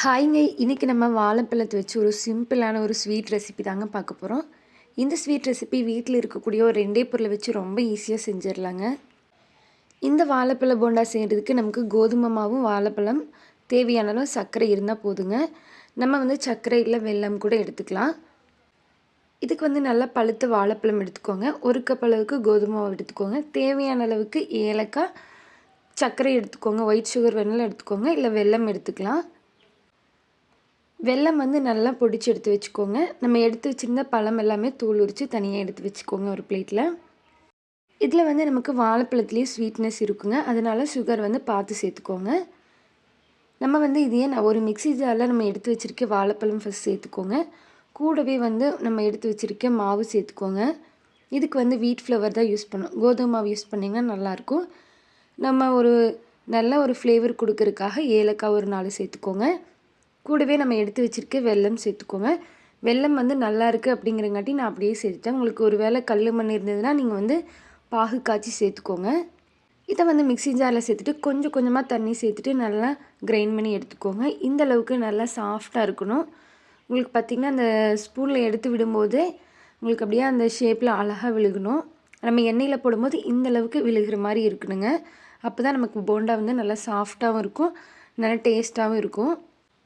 ஹாய்ங்க இன்றைக்கி நம்ம வாழைப்பழத்தை வச்சு ஒரு சிம்பிளான ஒரு ஸ்வீட் ரெசிபி தாங்க பார்க்க போகிறோம் இந்த ஸ்வீட் ரெசிபி வீட்டில் இருக்கக்கூடிய ஒரு ரெண்டே பொருளை வச்சு ரொம்ப ஈஸியாக செஞ்சிடலாங்க. இந்த வாழைப்பழ போண்டா செய்கிறதுக்கு நமக்கு கோதுமை மாவும் வாழைப்பழம் தேவையான அளவு சர்க்கரை இருந்தால் போதுங்க. நம்ம வந்து சர்க்கரை இல்லை வெல்லம் கூட எடுத்துக்கலாம். இதுக்கு வந்து நல்லா பழுத்த வாழைப்பழம் எடுத்துக்கோங்க. ஒரு கப் அளவுக்கு கோதுமை மாவு எடுத்துக்கோங்க. தேவையான அளவுக்கு ஏலக்காய் சர்க்கரை எடுத்துக்கோங்க. ஒயிட் சுகர் வேணாலும் எடுத்துக்கோங்க. இல்லை வெல்லம் எடுத்துக்கலாம். வெல்லம் வந்து நல்லா பொடிச்சு எடுத்து வச்சுக்கோங்க. நம்ம எடுத்து வச்சுருந்த பழம் எல்லாமே தூள் உரித்து தனியாக எடுத்து வச்சுக்கோங்க ஒரு பிளேட்டில் இதில் வந்து நமக்கு வாழைப்பழத்துலேயே ஸ்வீட்னஸ் இருக்குங்க. அதனால் சுகர் வந்து பார்த்து சேர்த்துக்கோங்க. நம்ம வந்து இதையே நான் ஒரு மிக்சி ஜாரில் நம்ம எடுத்து வச்சுருக்க வாழைப்பழம் ஃபஸ்ட் சேர்த்துக்கோங்க. கூடவே வந்து நம்ம எடுத்து வச்சுருக்க மாவு சேர்த்துக்கோங்க. இதுக்கு வந்து வீட் ஃப்ளவர் தான் யூஸ் பண்ணோம் கோதுமை மாவு யூஸ் பண்ணிங்கன்னா நல்லாயிருக்கும். நம்ம ஒரு நல்ல ஒரு ஃப்ளேவர் கொடுக்கறதுக்காக ஏலக்காய் ஒரு நாலு சேர்த்துக்கோங்க. கூடவே நம்ம எடுத்து வச்சுருக்க வெல்லம் சேர்த்துக்கோங்க. வெல்லம் வந்து நல்லா இருக்குது அப்படிங்கிறங்காட்டி நான் அப்படியே சேர்த்துட்டேன். உங்களுக்கு ஒரு வேளை கல் மண் இருந்ததுன்னா நீங்கள் வந்து பாகு காய்ச்சி சேர்த்துக்கோங்க. இதை வந்து மிக்சி ஜாரில் சேர்த்துட்டு கொஞ்சம் கொஞ்சமாக தண்ணி சேர்த்துட்டு நல்லா கிரைண்ட் பண்ணி எடுத்துக்கோங்க. இந்த அளவுக்கு நல்லா சாஃப்டாக இருக்கணும். உங்களுக்கு பார்த்திங்கன்னா அந்த ஸ்பூனில் எடுத்து விடும்போது உங்களுக்கு அப்படியே அந்த ஷேப்பில் அழகாக விழுகணும். நம்ம எண்ணெயில் போடும்போது இந்த அளவுக்கு விழுகிற மாதிரி இருக்கணுங்க. அப்போ தான் நமக்கு போண்டா வந்து நல்லா சாஃப்டாகவும் இருக்கும். நல்லா டேஸ்ட்டாகவும் இருக்கும்.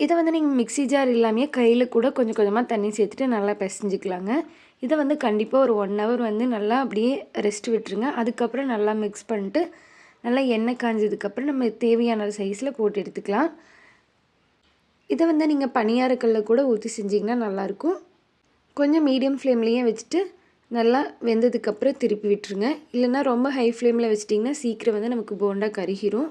இதை வந்து நீங்கள் மிக்சி ஜார் இல்லாமல் கையில் கூட கொஞ்சம் கொஞ்சமாக தண்ணி சேர்த்துட்டு நல்லா பிசைஞ்சிக்கலாங்க. இதை வந்து கண்டிப்பாக ஒரு ஒன் ஹவர் வந்து நல்லா அப்படியே ரெஸ்ட் விட்டுருங்க. அதுக்கப்புறம் நல்லா மிக்ஸ் பண்ணிட்டு நல்லா எண்ணெய் காஞ்சதுக்கப்புறம் நம்ம தேவையான சைஸில் போட்டு எடுத்துக்கலாம். இதை வந்து நீங்கள் பனியாரக்கல்லில் கூட ஊற்றி செஞ்சிங்கன்னா நல்லாயிருக்கும் கொஞ்சம் மீடியம் ஃப்ளேம்லேயே வச்சுட்டு நல்லா வெந்ததுக்கப்புறம் திருப்பி விட்டுருங்க. இல்லைன்னா ரொம்ப ஹை ஃப்ளேமில் வச்சிட்டிங்கன்னா சீக்கிரம் வந்து நமக்கு போண்டா கருகிரும்.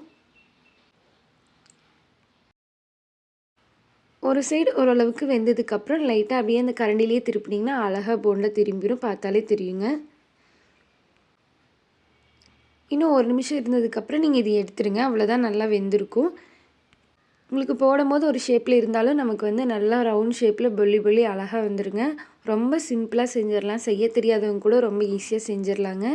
ஒரு சைடு ஓரளவுக்கு வெந்ததுக்கப்புறம் லைட்டாக அப்படியே அந்த கரண்டிலேயே திருப்பினீங்கன்னா அழகாக போண்டில் திரும்பிடும் பார்த்தாலே தெரியுங்க. இன்னும் ஒரு நிமிஷம் இருந்ததுக்கப்புறம் நீங்கள் இதை எடுத்துருங்க. அவ்வளோதான் நல்லா வெந்திருக்கும். உங்களுக்கு போடும்போது ஒரு ஷேப்பில் இருந்தாலும் நமக்கு வந்து நல்லா ரவுண்ட் ஷேப்பில் பொல்லி பொல்லி அழகாக வந்துடுங்க ரொம்ப சிம்பிளாக செஞ்சிடலாம். செய்ய தெரியாதவங்க கூட ரொம்ப ஈஸியாக செஞ்சிடலாங்க.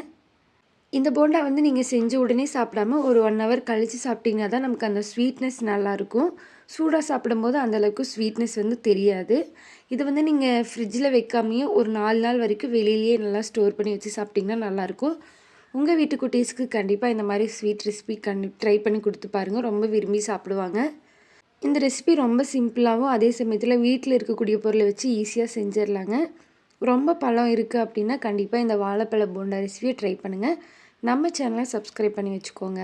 இந்த போண்டா வந்து நீங்கள் செஞ்ச உடனே சாப்பிடாம ஒரு ஒன் ஹவர் கழித்து சாப்பிட்டிங்கன்னா தான் நமக்கு அந்த ஸ்வீட்னஸ் நல்லாயிருக்கும் சூடாக சாப்பிடும்போது அந்தளவுக்கு ஸ்வீட்னஸ் வந்து தெரியாது. இது வந்து நீங்கள் ஃப்ரிட்ஜில் வைக்காமையே ஒரு நாலு நாள் வரைக்கும் வெளியிலேயே நல்லா ஸ்டோர் பண்ணி வச்சு சாப்பிட்டிங்கன்னா நல்லாயிருக்கும். உங்கள் வீட்டு குட்டீஸ்க்கு கண்டிப்பாக இந்த மாதிரி ஸ்வீட் ரெசிபி கண்டி ட்ரை பண்ணி கொடுத்து பாருங்கள் ரொம்ப விரும்பி சாப்பிடுவாங்க. இந்த ரெசிபி ரொம்ப சிம்பிளாகவும் அதே சமயத்தில் வீட்டில் இருக்கக்கூடிய பொருளை வச்சு ஈஸியாக செஞ்சிடலாங்க. ரொம்ப பழம் இருக்குது அப்படின்னா கண்டிப்பாக இந்த வாழைப்பழ போண்டா ரெசிபியை ட்ரை பண்ணுங்கள் நம்ம சேனலை சப்ஸ்கிரைப் பண்ணி வச்சுக்கோங்க.